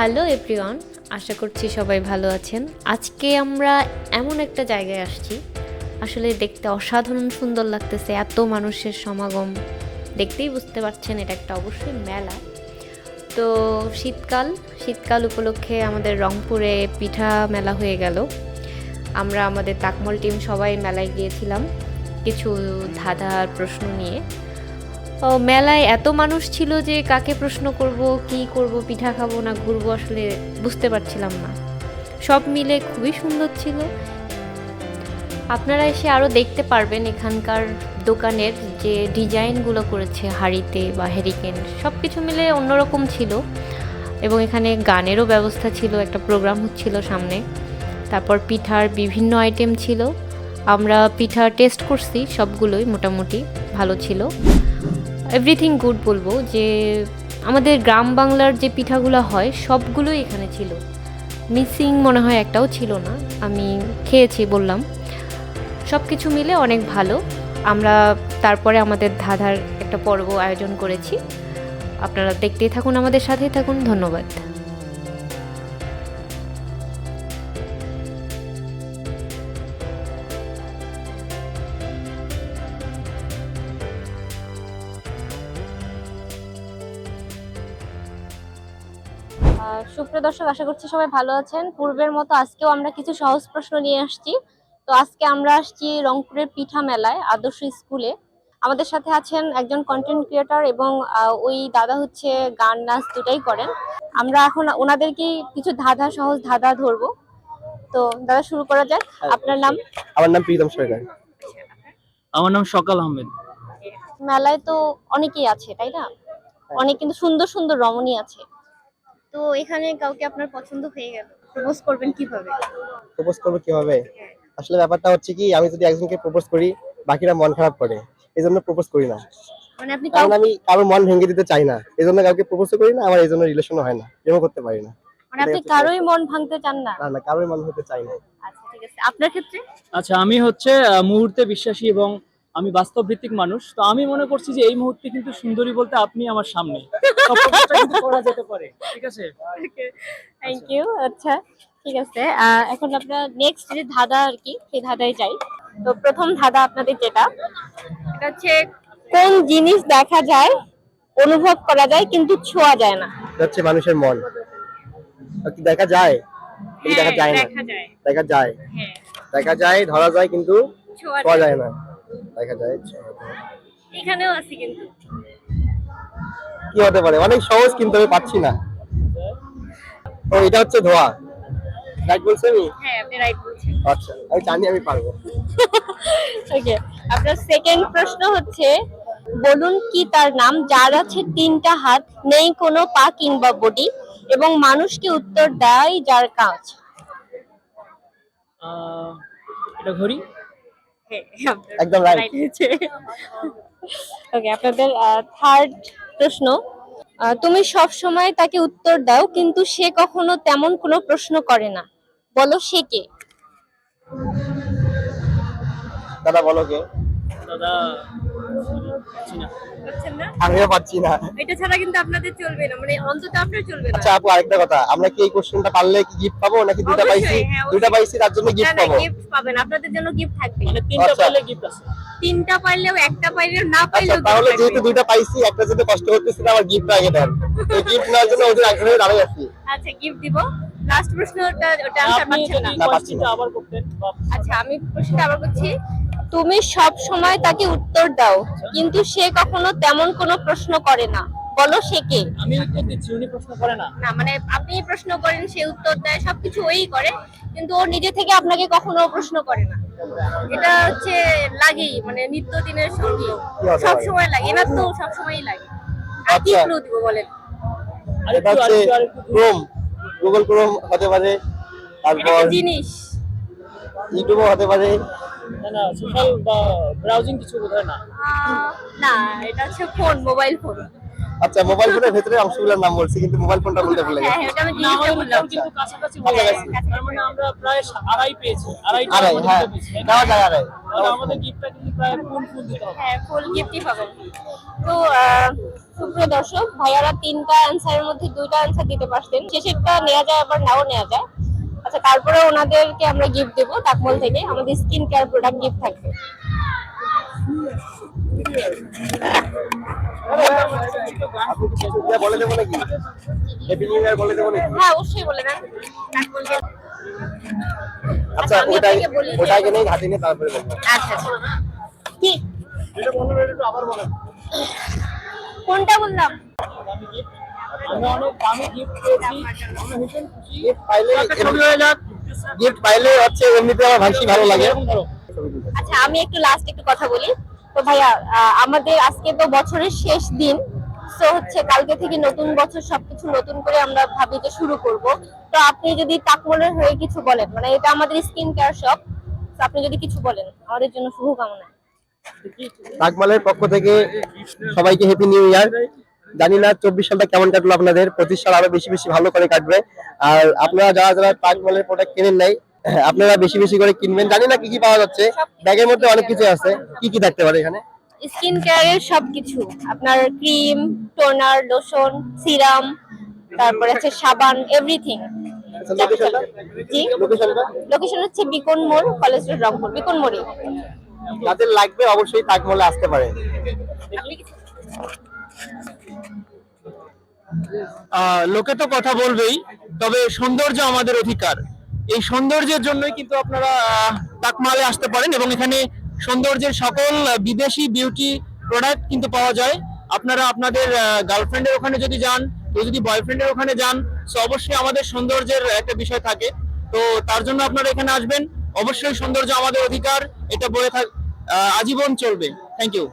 Hello everyone, আশা করছি সবাই ভালো আছেন। আজকে আমরা এমন একটা জায়গায় আসছি। আসলে দেখতে অসাধারণ সুন্দর লাগতেছে, এত মানুষের সমাগম। দেখতেই বুঝতে পারছেন, এটা একটা অবশ্যই মেলা। তো শীতকাল শীতকাল উপলক্ষে আমাদের রংপুরে পিঠা মেলা হয়ে গেল। আমরা আমাদের তাকমল টিম সবাই মেলায় গিয়েছিলাম। কিছু ধাঁধার প্রশ্ন নিয়ে। মেলায় এত মানুষ ছিল যে কাকে প্রশ্ন করব, কি করব, পিঠা খাব না ঘুরবো আসলে বুঝতে পারছিলাম না। সব মিলে খুবই সুন্দর ছিল। আপনারা এসে আরও দেখতে পারবেন এখানকার দোকানের যে ডিজাইনগুলো করেছে হাড়িতে বা হেরিকেন সব কিছু মিলে অন্যরকম ছিল। এবং এখানে গানেরও ব্যবস্থা ছিল, একটা প্রোগ্রাম হচ্ছিল সামনে। তারপর পিঠার বিভিন্ন আইটেম ছিল। আমরা পিঠা টেস্ট করছি, সবগুলোই মোটামুটি ভালো ছিল। এভরিথিং গুড বলব যে আমাদের গ্রাম বাংলার যে পিঠাগুলো হয়, সবগুলোই এখানে ছিল। মিসিং মনে হয় একটাও ছিল না, আমি খেয়েছি বললাম। সব কিছু মিলে অনেক ভালো। আমরা তারপরে আমাদের ধাঁধার একটা পর্ব আয়োজন করেছি। আপনারা দেখতেই থাকুন, আমাদের সাথেই থাকুন। ধন্যবাদ। সুপ্রিয় দর্শক আশা করছি সবাই ভালো আছেন। পূর্বের মতো আজকেও আমরা কিছু সহজ প্রশ্ন নিয়ে আসছি। তো আজকে আমরা আসছি রংপুরের পিঠা মেলায় আদর্শ স্কুলে। আমাদের সাথে আছেন একজন কন্টেন্ট ক্রিয়েটর এবং আহ, ওই দাদা হচ্ছে গান নাচ দুটাই করেন। আমরা এখন ওনাদেরকে কিছু ধাঁধা সহজ ধাঁধা ধরবো। তো দাদা শুরু করা যাক। আপনার নাম? আমার নাম প্রীতম সরকার। আমার নাম সকাল আহমেদ। মেলায় তো অনেকেই আছে তাই না? অনেক কিন্তু সুন্দর সুন্দর রমণী আছে। তো এখানে কাউকে আপনার পছন্দ হয়ে গেল প্রপোজ করবেন কীভাবে? প্রপোজ করব কীভাবে? আসলে ব্যাপারটা হচ্ছে কি আমি যদি একজনকে প্রপোজ করি বাকিরা মন খারাপ করে। এই জন্য প্রপোজ করি না। মানে আপনি কারণ আমি কারোর মন ভেঙে দিতে চাই না। এই জন্য কাউকে প্রপোজ করি না আমার এই জন্য রিলেশনও হয় না। প্রেমও করতে পারি না। মানে আপনি কারোই মন ভাঙতে চান না? না না কারোর মন হতে চাই না। আচ্ছা ঠিক আছে। আপনার ক্ষেত্রে? আচ্ছা আমি হচ্ছে আহ, মুহূর্তে বিশ্বাসী এবং আমি বাস্তব ভিত্তিক মানুষ তো আমি মনে করছি যে এই মুহূর্তে কিন্তু সুন্দরী বলতে আপনি আমার সামনে। করা যেতে পারে ঠিক আছে? থ্যাংক ইউ আচ্ছা ঠিক আছে আহ, এখন আপনার নেক্সট যে ধাঁধা আর কি সেই ধাঁধায় যাই। তো প্রথম ধাঁধা আপনাদের যেটা এটা হচ্ছে কোন জিনিস দেখা যায় অনুভব করা যায় কিন্তু ছোঁয়া যায় না? হচ্ছে মানুষের মন। দেখা যায় দেখা যায় না। দেখা যায়। দেখা যায়। হ্যাঁ। দেখা যায় ধরা যায় কিন্তু ছোঁয়া যায় না। দেখা যায় এখানেও আছে কিন্তু। কি হতে পারে? অনেক সহজ কিন্তু আমি পাচ্ছি না। ও এটা হচ্ছে ধোয়া। রাইট বলছি আমি হ্যাঁ আপনি রাইট বলছেন। আচ্ছা আমি জানি আমি পারব। ওকে আপনার সেকেন্ড প্রশ্ন হচ্ছে বলুন কি তার নাম? যার আছে তিনটা হাত নেই কোনো পা কিংবা বডি এবং মানুষকে উত্তর দেয় যার কাজ আহ, এটা ঘড়ি? একদম রাইট ওকে আপনাদের থার্ড প্রশ্ন তুমি সব সময় তাকে উত্তর দাও কিন্তু সে কখনো তেমন কোনো প্রশ্ন করে না। বলো সে কে? দাদা বলো কে? দাদা আমিও পাচ্ছি না। এটা ছাড়া কিন্তু আপনাদের চলবে না মানে অন্তত আপনার চলবে না। আচ্ছা আপু আরেকটা কথা। আমরা কি এই কোশ্চেনটা পারলে কি গিফট পাবো নাকি দুটা পাইছি? হ্যাঁ, পাইছি তার জন্য গিফট পাবো। গিফট পাবেন আপনাদের জন্য গিফট থাকবে। মানে তিনটা আচ্ছা। পাইলে গিফট আছে। তিনটা পাইলেও একটা পাইলেও না আচ্ছা পাইলেও তাহলে যেহেতু দুইটা পাইছি একটা যেহেতু কষ্ট করতেছি না আমার গিফট আগে দেন। এই গিফট নেওয়ার জন্য ওদের আগ্রহে দাঁড়িয়ে আছি। আচ্ছা গিফট দিব। লাস্ট প্রশ্নটা ওটা আনসার পাচ্ছেন না। না, পাচ্ছি কোশ্চেনটা না। আবার করতেন আচ্ছা আমি প্রশ্নটা আবার করছি। তুমি সব সময় তাকে উত্তর দাও কিন্তু সে কখনো তেমন কোনো প্রশ্ন করে না। বলো সে কে? আমি উত্তর দিচ্ছি উনি প্রশ্ন করে না। না মানে আপনি প্রশ্ন করেন সে উত্তর দেয় সবকিছু ওই করে কিন্তু ও নিজে থেকে আপনাকে কখনো প্রশ্ন করে না। এটা হচ্ছে লাগেই মানে নিত্য দিনের সঙ্গী সব সময় লাগে এনার তো সব সময়ই লাগে। আর কি আচ্ছা। ক্লু দিব বলেন? এটা হচ্ছে ক্রোম গুগল ক্রোম হতে পারে তারপর জিনিস। ইউটিউবও হতে পারে না না সোশ্যাল বা ব্রাউজিং কিছু বোধহয় না। না এটা হচ্ছে ফোন মোবাইল ফোন আচ্ছা মোবাইল ফোনের ভেতরে অংশগুলোর নাম বলছি কিন্তু মোবাইল ফোনটা বলতে ভুলে হ্যাঁ গেছি। হ্যাঁ, আমি কিন্তু কাছাকাছি তার মানে আমরা প্রায় আড়াই পেয়েছি আড়াই আড়াই হ্যাঁ। দেওয়া যায় আড়াই। আমাদের গিফটটা কিন্তু প্রায় ফুল ফুল দিতে হবে। হ্যাঁ ফুল গিফটই পাবেন তো সুপ্রিয় দর্শক ভাইয়ারা তিনটা অ্যান্সারের মধ্যে দুইটা অ্যান্সার দিতে পারছেন শেষেরটা নেওয়া যায় আবার নাও নেওয়া যায়। আচ্ছা তারপরে ওনাদেরকে আমরা গিফট দেবো তাকমল থেকে। আমাদের স্কিন কেয়ার প্রোডাক্ট গিফট থাকবে। আপনি কি কিছু দিয়ে বলে দেবো নাকি হ্যাপি নিউ ইয়ার বলে দেবো নাকি হ্যাঁ অবশ্যই বলে দেন আচ্ছা। ওটাই আচ্ছা আচ্ছা কোনটা বললাম? আমি অনেক দামি গিফট পেয়েছি আমি ভীষণ খুশি পাইলে ছবি হয়ে যাক। গিফট পাইলে হচ্ছে এমনিতে আমার ভাষী ভালো লাগে। আচ্ছা আমি একটু লাস্ট একটু কথা বলি। তো ভাইয়া আমাদের আজকে তো বছরের শেষ দিন। তো হচ্ছে কালকে থেকে নতুন বছর সবকিছু নতুন করে আমরা ভাবি যে শুরু করব। তো আপনি যদি তাকমলের হয়ে কিছু বলেন মানে এটা আমাদের স্কিন কেয়ার শপ তো আপনি যদি কিছু বলেন আমাদের জন্য শুভকামনা। তাকমালের পক্ষ থেকে সবাইকে হ্যাপি নিউ ইয়ার জানি না চব্বিশ সালটা কেমন কাটলো আপনাদের? পঁচিশ সাল আরও বেশি বেশি ভালো করে কাটবে। আর আপনারা যারা যারা তাকমালের প্রোডাক্ট কেনেন নাই আপনারা বেশি বেশি করে কিনবেন। জানি না কি কি পাওয়া যাচ্ছে। ব্যাগের মধ্যে অনেক কিছু আছে। কি কি থাকতে পারে এখানে? স্কিন কেয়ারের সবকিছু। আপনার ক্রিম টোনার লোশন সিরাম তারপরে হচ্ছে সাবান এভরিথিং আচ্ছা, জি? লোকেশন হচ্ছে বিকন মোড় কলেজ রোড রংপুর। বিকন মোড়ে যাদের লাগবে অবশ্যই তাজমহলে আসতে পারে। লোকে তো কথা বলবেই, তবে সৌন্দর্য আমাদের অধিকার। এই সৌন্দর্যের জন্যই কিন্তু আপনারা তাকমালে আসতে পারেন এবং এখানে সৌন্দর্যের সকল বিদেশি বিউটি প্রোডাক্ট কিন্তু পাওয়া যায়। আপনারা আপনাদের গার্লফ্রেন্ডের ওখানে যদি যান, কেউ যদি বয়ফ্রেন্ডের ওখানে যান তো অবশ্যই আমাদের সৌন্দর্যের একটা বিষয় থাকে। তো তার জন্য আপনারা এখানে আসবেন। অবশ্যই সৌন্দর্য আমাদের অধিকার, এটা বলে থাক আজীবন চলবে। Thank you